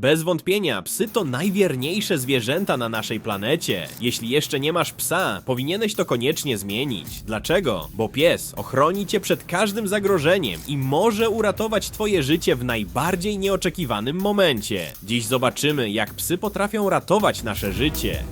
Bez wątpienia, psy to najwierniejsze zwierzęta na naszej planecie. Jeśli jeszcze nie masz psa, powinieneś to koniecznie zmienić. Dlaczego? Bo pies ochroni cię przed każdym zagrożeniem i może uratować twoje życie w najbardziej nieoczekiwanym momencie. Dziś zobaczymy, jak psy potrafią ratować nasze życie.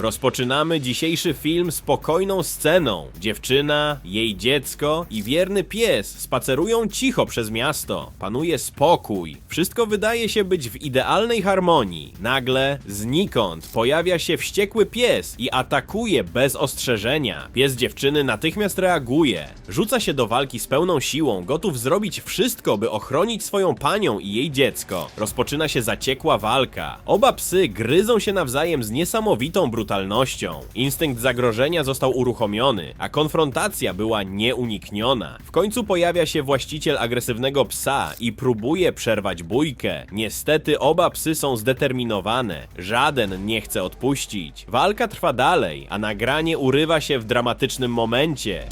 Rozpoczynamy dzisiejszy film spokojną sceną. Dziewczyna, jej dziecko i wierny pies spacerują cicho przez miasto. Panuje spokój. Wszystko wydaje się być w idealnej harmonii. Nagle, znikąd, pojawia się wściekły pies i atakuje bez ostrzeżenia. Pies dziewczyny natychmiast reaguje. Rzuca się do walki z pełną siłą, gotów zrobić wszystko, by ochronić swoją panią i jej dziecko. Rozpoczyna się zaciekła walka. Oba psy gryzą się nawzajem z niesamowitą brutalnością. Instynkt zagrożenia został uruchomiony, a konfrontacja była nieunikniona. W końcu pojawia się właściciel agresywnego psa i próbuje przerwać bójkę. Niestety oba psy są zdeterminowane. Żaden nie chce odpuścić. Walka trwa dalej, a nagranie urywa się w dramatycznym momencie.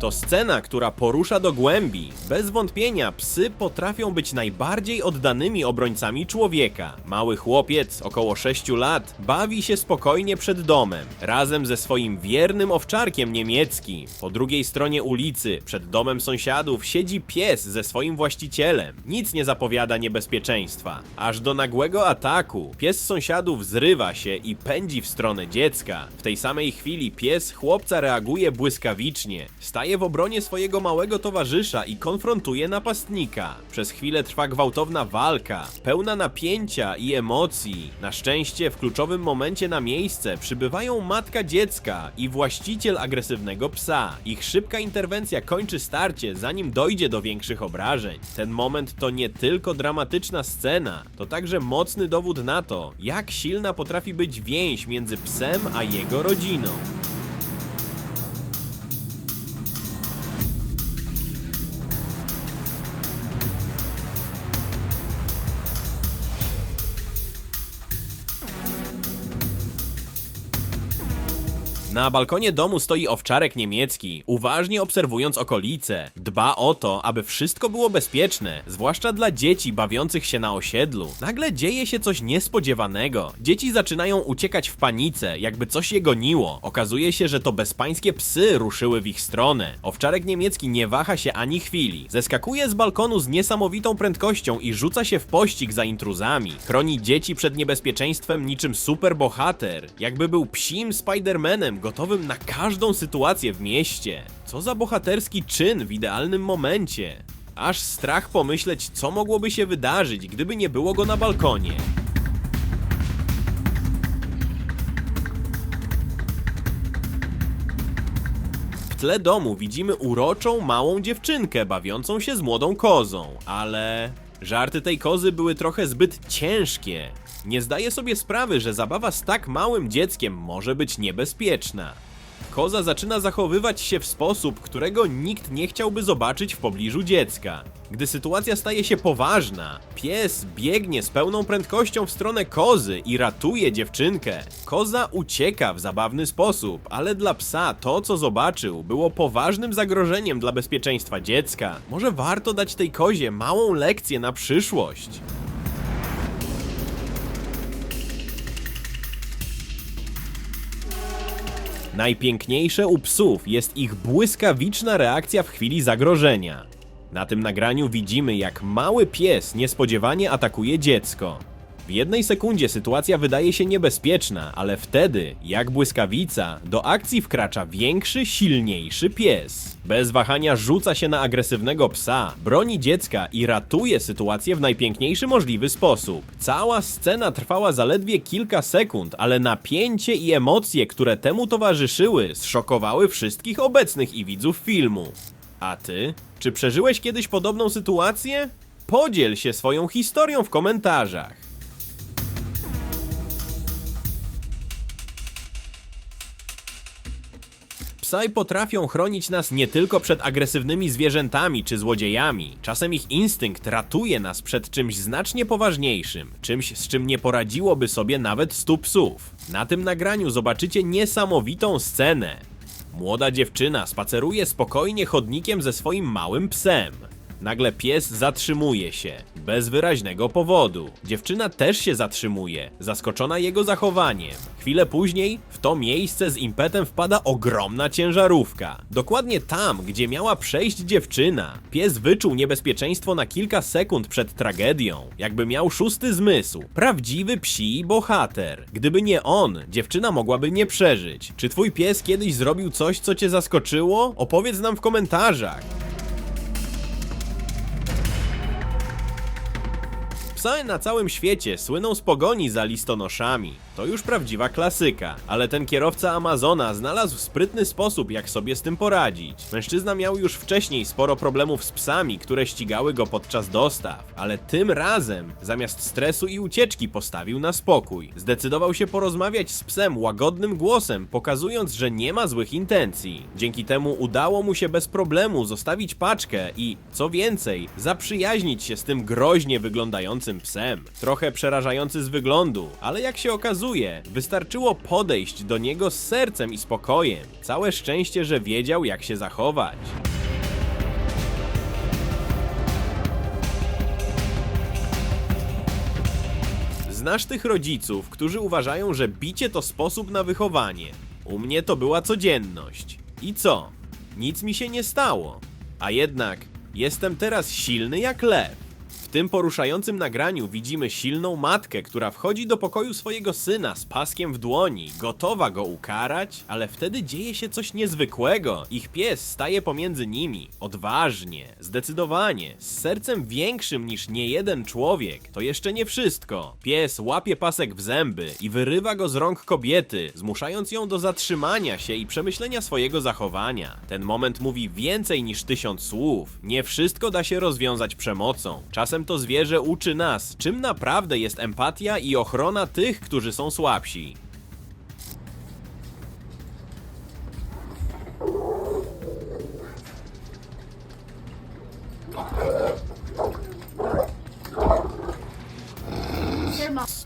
To scena, która porusza do głębi. Bez wątpienia psy potrafią być najbardziej oddanymi obrońcami człowieka. Mały chłopiec, około 6 lat, bawi się spokojnie przed domem, razem ze swoim wiernym owczarkiem niemieckim. Po drugiej stronie ulicy, przed domem sąsiadów, siedzi pies ze swoim właścicielem. Nic nie zapowiada niebezpieczeństwa. Aż do nagłego ataku. Pies sąsiadów zrywa się i pędzi w stronę dziecka. W tej samej chwili pies chłopca reaguje błyskawicznie. Staje w obronie swojego małego towarzysza i konfrontuje napastnika. Przez chwilę trwa gwałtowna walka, pełna napięcia i emocji. Na szczęście w kluczowym momencie na miejsce przybywają matka dziecka i właściciel agresywnego psa. Ich szybka interwencja kończy starcie, zanim dojdzie do większych obrażeń. Ten moment to nie tylko dramatyczna scena, to także mocny dowód na to, jak silna potrafi być więź między psem a jego rodziną. Na balkonie domu stoi owczarek niemiecki, uważnie obserwując okolice. Dba o to, aby wszystko było bezpieczne, zwłaszcza dla dzieci bawiących się na osiedlu. Nagle dzieje się coś niespodziewanego. Dzieci zaczynają uciekać w panice, jakby coś je goniło. Okazuje się, że to bezpańskie psy ruszyły w ich stronę. Owczarek niemiecki nie waha się ani chwili. Zeskakuje z balkonu z niesamowitą prędkością i rzuca się w pościg za intruzami. Chroni dzieci przed niebezpieczeństwem niczym superbohater, jakby był psim Spidermanem gotowym na każdą sytuację w mieście. Co za bohaterski czyn w idealnym momencie. Aż strach pomyśleć, co mogłoby się wydarzyć, gdyby nie było go na balkonie. W tle domu widzimy uroczą, małą dziewczynkę bawiącą się z młodą kozą, ale żarty tej kozy były trochę zbyt ciężkie. Nie zdaje sobie sprawy, że zabawa z tak małym dzieckiem może być niebezpieczna. Koza zaczyna zachowywać się w sposób, którego nikt nie chciałby zobaczyć w pobliżu dziecka. Gdy sytuacja staje się poważna, pies biegnie z pełną prędkością w stronę kozy i ratuje dziewczynkę. Koza ucieka w zabawny sposób, ale dla psa to, co zobaczył, było poważnym zagrożeniem dla bezpieczeństwa dziecka. Może warto dać tej kozie małą lekcję na przyszłość. Najpiękniejsze u psów jest ich błyskawiczna reakcja w chwili zagrożenia. Na tym nagraniu widzimy, jak mały pies niespodziewanie atakuje dziecko. W jednej sekundzie sytuacja wydaje się niebezpieczna, ale wtedy, jak błyskawica, do akcji wkracza większy, silniejszy pies. Bez wahania rzuca się na agresywnego psa, broni dziecka i ratuje sytuację w najpiękniejszy możliwy sposób. Cała scena trwała zaledwie kilka sekund, ale napięcie i emocje, które temu towarzyszyły, zszokowały wszystkich obecnych i widzów filmu. A ty? Czy przeżyłeś kiedyś podobną sytuację? Podziel się swoją historią w komentarzach. Psy potrafią chronić nas nie tylko przed agresywnymi zwierzętami czy złodziejami. Czasem ich instynkt ratuje nas przed czymś znacznie poważniejszym, czymś z czym nie poradziłoby sobie nawet stu psów. Na tym nagraniu zobaczycie niesamowitą scenę. Młoda dziewczyna spaceruje spokojnie chodnikiem ze swoim małym psem. Nagle pies zatrzymuje się, bez wyraźnego powodu. Dziewczyna też się zatrzymuje, zaskoczona jego zachowaniem. Chwilę później w to miejsce z impetem wpada ogromna ciężarówka. Dokładnie tam, gdzie miała przejść dziewczyna. Pies wyczuł niebezpieczeństwo na kilka sekund przed tragedią, jakby miał szósty zmysł. Prawdziwy psi bohater. Gdyby nie on, dziewczyna mogłaby nie przeżyć. Czy twój pies kiedyś zrobił coś, co cię zaskoczyło? Opowiedz nam w komentarzach. Psy na całym świecie słyną z pogoni za listonoszami. To już prawdziwa klasyka, ale ten kierowca Amazona znalazł sprytny sposób, jak sobie z tym poradzić. Mężczyzna miał już wcześniej sporo problemów z psami, które ścigały go podczas dostaw, ale tym razem zamiast stresu i ucieczki postawił na spokój. Zdecydował się porozmawiać z psem łagodnym głosem, pokazując, że nie ma złych intencji. Dzięki temu udało mu się bez problemu zostawić paczkę i, co więcej, zaprzyjaźnić się z tym groźnie wyglądającym psem. Trochę przerażający z wyglądu, ale jak się okazuje, wystarczyło podejść do niego z sercem i spokojem. Całe szczęście, że wiedział, jak się zachować. Znasz tych rodziców, którzy uważają, że bicie to sposób na wychowanie. U mnie to była codzienność. I co? Nic mi się nie stało. A jednak jestem teraz silny jak lew. W tym poruszającym nagraniu widzimy silną matkę, która wchodzi do pokoju swojego syna z paskiem w dłoni, gotowa go ukarać, ale wtedy dzieje się coś niezwykłego. Ich pies staje pomiędzy nimi, odważnie, zdecydowanie, z sercem większym niż niejeden człowiek. To jeszcze nie wszystko. Pies łapie pasek w zęby i wyrywa go z rąk kobiety, zmuszając ją do zatrzymania się i przemyślenia swojego zachowania. Ten moment mówi więcej niż tysiąc słów. Nie wszystko da się rozwiązać przemocą. Czasem to zwierzę uczy nas, czym naprawdę jest empatia i ochrona tych, którzy są słabsi.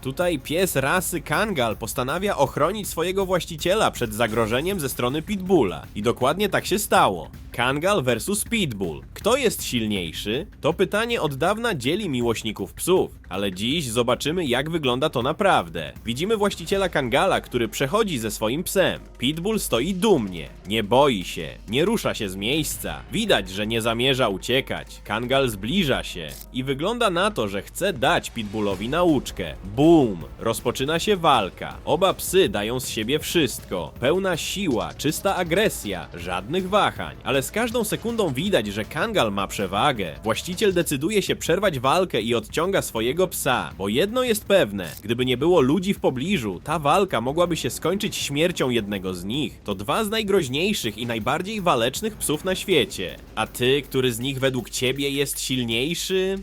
Tutaj pies rasy Kangal postanawia ochronić swojego właściciela przed zagrożeniem ze strony Pitbulla. I dokładnie tak się stało. Kangal versus Pitbull. Kto jest silniejszy? To pytanie od dawna dzieli miłośników psów, ale dziś zobaczymy jak wygląda to naprawdę. Widzimy właściciela Kangala, który przechodzi ze swoim psem. Pitbull stoi dumnie, nie boi się, nie rusza się z miejsca. Widać, że nie zamierza uciekać. Kangal zbliża się i wygląda na to, że chce dać Pitbullowi nauczkę. Boom! Rozpoczyna się walka. Oba psy dają z siebie wszystko. Pełna siła, czysta agresja, żadnych wahań, ale z każdą sekundą widać, że Kangal ma przewagę. Właściciel decyduje się przerwać walkę i odciąga swojego psa, bo jedno jest pewne, gdyby nie było ludzi w pobliżu, ta walka mogłaby się skończyć śmiercią jednego z nich. To dwa z najgroźniejszych i najbardziej walecznych psów na świecie. A ty, który z nich według ciebie jest silniejszy?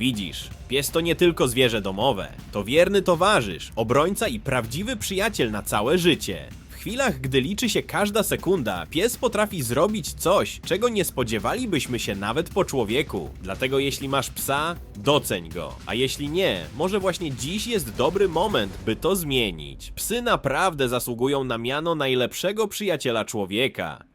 Widzisz, pies to nie tylko zwierzę domowe, to wierny towarzysz, obrońca i prawdziwy przyjaciel na całe życie. W chwilach, gdy liczy się każda sekunda, pies potrafi zrobić coś, czego nie spodziewalibyśmy się nawet po człowieku. Dlatego jeśli masz psa, doceń go. A jeśli nie, może właśnie dziś jest dobry moment, by to zmienić. Psy naprawdę zasługują na miano najlepszego przyjaciela człowieka.